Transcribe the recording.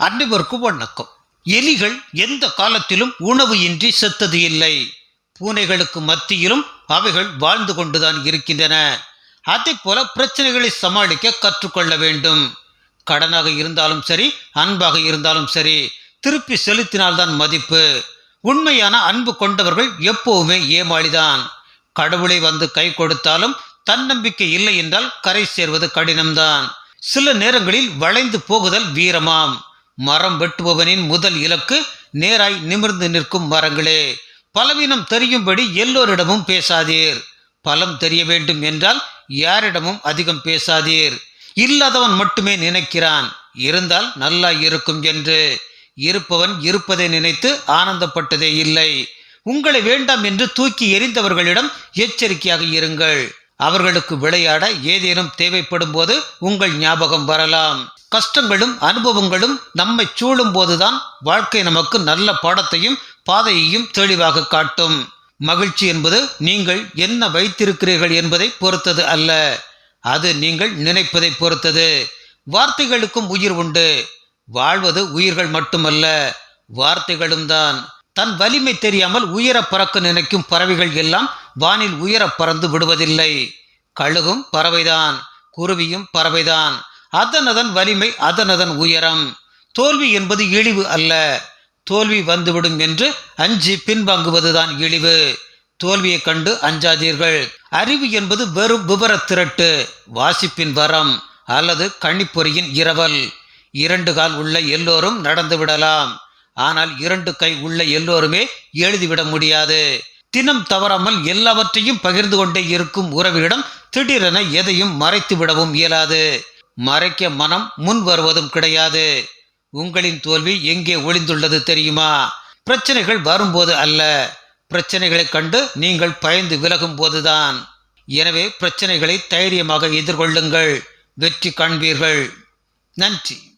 அனைவருக்கும் வணக்கம். எலிகள் எந்த காலத்திலும் உணவு இன்றி செத்தது இல்லை. பூனைகளுக்கு மத்தியிலும் அவைகள் வாழ்ந்து கொண்டுதான் இருக்கின்றன. அதே போல பிரச்சனைகளை சமாளிக்க கற்றுக்கொள்ள வேண்டும். கடனாக இருந்தாலும் சரி அன்பாக இருந்தாலும் சரி திருப்பி செலுத்தினால்தான் மதிப்பு. உண்மையான அன்பு கொண்டவர்கள் எப்போவுமே ஏமாளிதான். கடவுளை வந்து கை கொடுத்தாலும் தன்னம்பிக்கை இல்லை என்றால் கரை சேர்வது கடினம்தான். சில நேரங்களில் வளைந்து போகுதல் வீரமாம். மரம் வெட்டுபவனின் முதல் இலக்கு நேராய் நிமிர்ந்து நிற்கும் மரங்களே. பலவீனம் தெரியும்படி எல்லோரிடமும் பேசாதீர். பலம் தெரிய வேண்டும் என்றால் யாரிடமும் அதிகம் பேசாதீர். இல்லாதவன் மட்டுமே நினைக்கிறான். இருந்தால் நல்லா இருக்கும் என்று. இருப்பவன் இருப்பதை நினைத்து ஆனந்தப்பட்டதே இல்லை. உங்களை வேண்டாம் என்று தூக்கி எறிந்தவர்களிடம் எச்சரிக்கையாக இருங்கள். அவர்களுக்கு விளையாட ஏதேனும் தேவைப்படும் போது உங்கள் ஞாபகம் வரலாம். கஷ்டங்களும் அனுபவங்களும் நம்மை சூழும் போதுதான் வாழ்க்கை நமக்கு நல்ல பாடத்தையும் பாதையையும் தெளிவாக காட்டும். மகிழ்ச்சி என்பது நீங்கள் என்ன வைத்திருக்கிறீர்கள் என்பதை பொறுத்தது அல்ல. அது நீங்கள் நினைப்பதை பொறுத்தது. வார்த்தைகளுக்கும் உயிர் உண்டு. வாழ்வது உயிர்கள் மட்டுமல்ல வார்த்தைகளும் தான். தன் வலிமை தெரியாமல் உயர பறக்க நினைக்கும் பறவைகள் எல்லாம் வானில் உயர பறந்து விடுவதில்லை. கழுகும் பறவைதான் குருவியும் பறவைதான். அதனதன் வலிமை அதனதன் உயரம். தோல்வி என்பது இழிவு அல்ல. தோல்வி வந்துவிடும் என்று அஞ்சு பின்வாங்குவதுதான் இழிவு. தோல்வியை கண்டு அஞ்சாதீர்கள். அறிவு என்பது வெறும் விவர திரட்டு வாசிப்பின் வரம் அல்லது கணிப்பொறியின் இரவல். இரண்டு கால் உள்ள எல்லோரும் நடந்து விடலாம். ஆனால் இரண்டு கை உள்ள எல்லோருமே எழுதிவிட முடியாது. தினம் தவறாமல் எல்லாவற்றையும் பகிர்ந்து கொண்டே இருக்கும் உறவிடம் திடீரென எதையும் மறைத்து விடவும் இயலாது. மறைக்க மனம் முன் வருவதும் கிடையாது. உங்களின் தோல்வி எங்கே ஒளிந்துள்ளது தெரியுமா? பிரச்சனைகள் வரும்போது அல்ல. பிரச்சனைகளை கண்டு நீங்கள் பயந்து விலகும் போதுதான். எனவே பிரச்சனைகளை தைரியமாக எதிர்கொள்ளுங்கள். வெற்றி காண்பீர்கள். நன்றி.